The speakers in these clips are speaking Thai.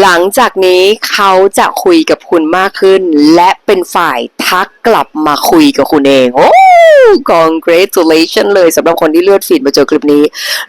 หลังจากนี้เขาจะคุยกับคุณมากขึ้น และเป็นฝ่ายทักกลับมาคุยกับคุณเอง โอ้ congratulation เลยสำหรับคนที่เลือดฟีดมาเจอคลิปนี้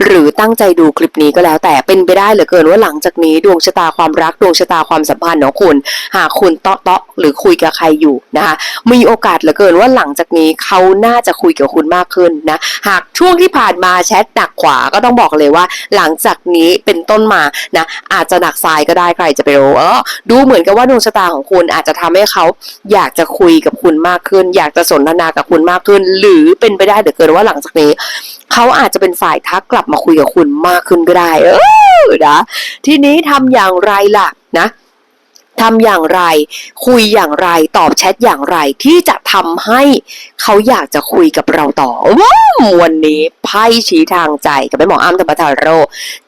หรือตั้งใจดูคลิปนี้ก็แล้ว แต่เป็นไปได้เหลือเกินว่าหลังจากนี้ดวงชะตาความรักดวงชะตาความสัมพันธ์ของคุณ หากคุณเตาะเตาะหรือคุยกับใครอยู่นะคะมีโอกาสเหลือเกินว่าหลังจากนี้เขาน่าจะคุยกับคุณมากขึ้นนะหากช่วงที่ผ่านมาแชทหนักขวาก็ต้องบอกเลยว่า หลังจากนี้เป็นต้นมานะอาจจะหนักซ้ายก็ได้รจะไปรู้เออดูเหมือนกับว่าดวงชะตาของคุณอาจจะทำให้เขาอยากจะคุยกับคุณมากขึ้น อยากจะสนทนากับคุณมากขึ้น หรือเป็นไปได้เหลือเกินว่าหลังจากนี้ เขาอาจจะเป็นฝ่ายทักกลับมาคุยกับคุณมากขึ้นก็ได้ เออนะทีนี้ทำอย่างไรล่ะนะทำอย่างไร คุยอย่างไร ตอบแชทอย่างไร ที่จะทำให้เขาอยากจะคุยกับเราต่อว้าววันนี้ไพ่ชี้ทางใจกับแม่หมออ้ำธรรมทาโร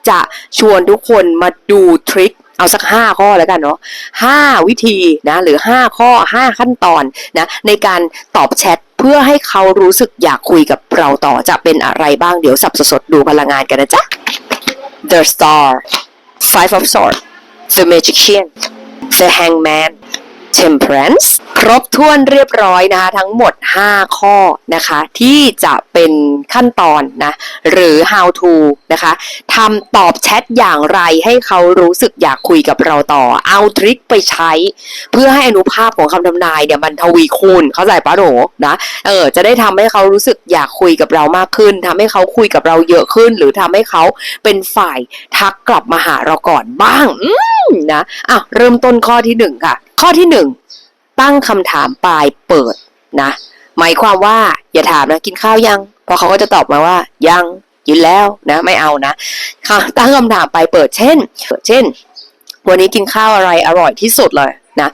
จะชวนทุกคนมาดูทริค เอาสักห้าข้อแล้วกันเนาะห้าวิธีนะหรือห้าข้อห้าขั้นตอนนะในการตอบแชทเพื่อให้เขารู้สึกอยากคุยกับเราต่อจะเป็นอะไรบ้างเดี๋ยวสับสดดูพลังงานกันนะจ๊ะ The Star Five of Swords The Magician The Hangman Temperance ครบถ้วนเรียบร้อยนะคะ ทั้งหมด 5 ข้อนะคะ ที่จะเป็นขั้นตอนนะ หรือ how to นะคะทำตอบแชทอย่างไรให้เขารู้สึกอยากคุยกับเราต่อ เอาทริคไปใช้ เพื่อให้อนุภาพของคำทำนายเนี่ยมันทวีคูณ เข้าใจปะโหนนะเออจะได้ทำให้เขารู้สึกอยากคุยกับเรามากขึ้นทำให้เขาคุยกับเราเยอะขึ้น หรือทำให้เขาเป็นฝ่ายทักกลับมาหาเราก่อนบ้างอื นะอะเริ่มต้นข้อที่หนึ่งค่ะ ข้อที่หนึ่งตั้งคำถามปลายเปิดนะ หมายความว่าอย่าถามนะกินข้าวยัง เพราะเขาก็จะตอบมาว่ายังกินแล้วนะ ไม่เอานะค่ะตั้งคำถามปลายเปิดเช่น เช่น วันนี้กินข้าวอะไรอร่อยที่สุดเลยนะ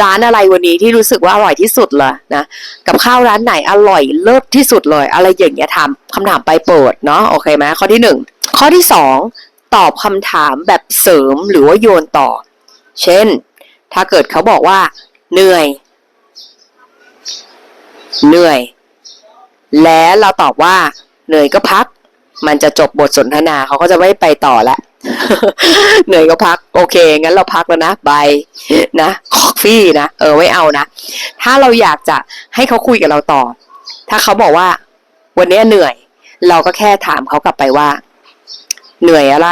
ร้านอะไรวันนี้ที่รู้สึกว่าอร่อยที่สุดเลยนะกับข้าวร้านไหนอร่อยเลิศที่สุดเลย อะไรอย่างเงี้ยถามคำถามไปเปิดเนาะโอเคไหมข้อที่หนึ่งข้อที่สอง ตอบคำถามแบบเสริมหรือว่าโยนต่อ เช่น ถ้าเกิดเขาบอกว่า เหนื่อย เหนื่อย และเราตอบว่า เหนื่อยก็พัก มันจะจบบทสนทนาเขาก็จะไม่ไปต่อละเหนื่อยก็พัก โอเค งั้นเราพักแล้วนะบายนะคอฟฟี่นะ เออไม่เอานะ ถ้าเราอยากจะให้เขาคุยกับเราต่อ ถ้าเขาบอกว่า วันนี้เหนื่อย เราก็แค่ถามเขากลับไปว่า เหนื่อยอะไร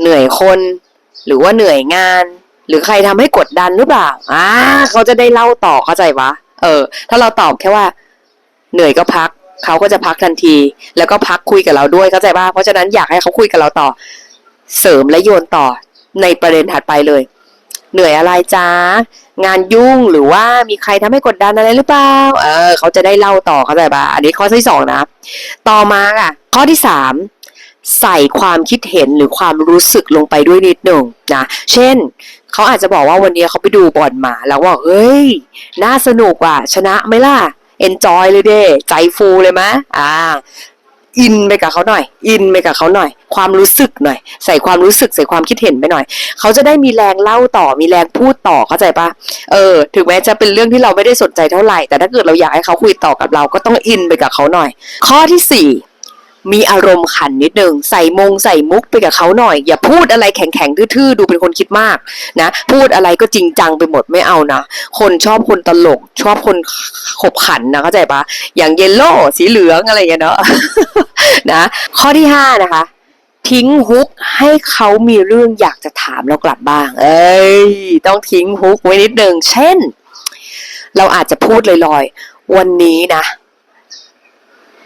เหนื่อยคน หรือว่าเหนื่อยงาน หรือใครทำให้กดดันหรือเปล่าอ่าเขาจะได้เล่าต่อเข้าใจวะ เออ ถ้าเราตอบแค่ว่า เหนื่อยก็พัก เขาก็จะพักทันที แล้วก็พักคุยกับเราด้วยเข้าใจป่ะเพราะฉะนั้นอยากให้เขาคุยกับเราต่อ เสริมและโยนต่อในประเด็นถัดไปเลย เหนื่อยอะไรจ้างานยุ่งหรือว่ามีใครทำให้กดดันอะไรหรือเปล่า เออ เขาจะได้เล่าต่อเข้าใจป่ะอันนี้ข้อที่สองนะ ต่อมาอะ ข้อที่สาม ใส่ความคิดเห็นหรือความรู้สึกลงไปด้วยนิดหนึ่งนะ เช่น เขาอาจจะบอกว่าวันนี้เขาไปดูบอลมา แล้วว่าเฮ้ย น่าสนุกว่ะ ชนะไหมล่ะ enjoy เลยเด้ ใจฟูเลยมะอ่า อินไปกับเขาหน่อย อินไปกับเขาหน่อย ความรู้สึกหน่อย ใส่ความรู้สึกใส่ความคิดเห็นไปหน่อย เขาจะได้มีแรงเล่าต่อ มีแรงพูดต่อ เข้าใจปะเออ ถึงแม้จะเป็นเรื่องที่เราไม่ได้สนใจเท่าไหร่ แต่ถ้าเกิดเราอยากให้เขาคุยต่อกับเรา ก็ต้องอินไปกับเขาหน่อย ข้อที่สี่ มีอารมณ์ขันนิดนึงใส่มงใส่มุกไปกับเขาหน่อย อย่าพูดอะไรแข็งๆทื่อๆดูเป็นคนคิดมากนะ พูดอะไรก็จริงจังไปหมดไม่เอานะ คนชอบคนตลก ชอบคนขบขันนะเข้าใจปะอย่างเยลโล่สีเหลืองอะไรอย่างเงี้ยเนาะนะ ข้อที่ห้านะคะ ทิ้งฮุกให้เขามีเรื่องอยากจะถามเรากลับบ้าง เอ้ยต้องทิ้งฮุกไว้นิดนึงเช่น เราอาจจะพูดลอยๆวันนี้นะ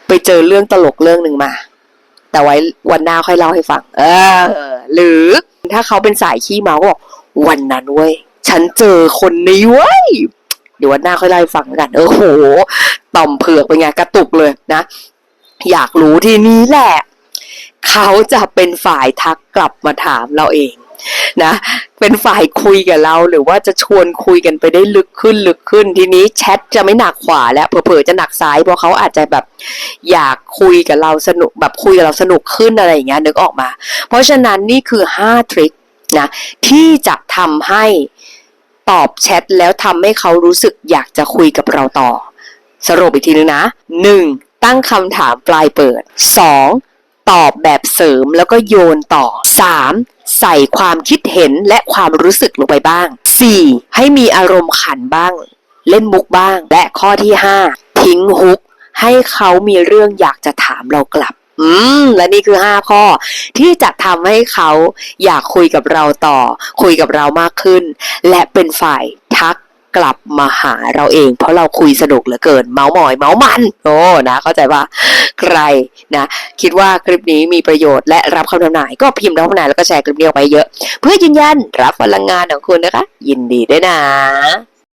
ไปเจอเรื่องตลกเรื่องหนึ่งมา แต่ไว้วันหน้าค่อยเล่าให้ฟัง เออ หรือถ้าเขาเป็นสายขี้เมาก็บอกวันนั้นเว้ยฉันเจอคนนี้เว้ยเดี๋ยววันหน้าค่อยเล่าให้ฟังกันเออโหต่อมเผือกเป็นไงกระตุกเลยนะ อยากรู้ทีนี้แหละ เขาจะเป็นฝ่ายทักกลับมาถามเราเอง นะเป็นฝ่ายคุยกับเราหรือว่าจะชวนคุยกันไปได้ลึกขึ้นลึกขึ้น ทีนี้แชทจะไม่หนักขวาแล้วเผลอๆจะหนักซ้ายเพราะเขาอาจจะแบบอยากคุยกับเราสนุกแบบคุยกับเราสนุกขึ้นอะไรอย่างเงี้ยนึกออกมา เพราะฉะนั้นนี่คือ 5 ทริคนะที่จะทำให้ตอบแชทแล้วทำให้เขารู้สึกอยากจะคุยกับเราต่อ สรุปอีกทีนึงนะ 1. ตั้งคำถามปลายเปิด 2. ตอบแบบเสริมแล้วก็โยนต่อ 3. ใส่ความคิดเห็นและความรู้สึกลงไปบ้าง 4. ให้มีอารมณ์ขันบ้าง เล่นมุกบ้าง และข้อที่ 5 ทิ้งฮุก ให้เขามีเรื่องอยากจะถามเรากลับ อืม และนี่คือ 5 ข้อ ที่จะทำให้เขาอยากคุยกับเราต่อ คุยกับเรามากขึ้น และเป็นฝ่ายทัก กลับมาหาเราเอง เพราะเราคุยสนุกเหลือเกิน เมาหมอยเมามันโอ้นะเข้าใจว่าใครนะคิดว่าคลิปนี้มีประโยชน์และรับคำทำนายก็พิมพ์รับคำทำนายแล้วก็แชร์คลิปนี้ออกไปเยอะ เพื่อยืนยันรับพลังงานของคุณนะคะ ยินดีด้วยนะ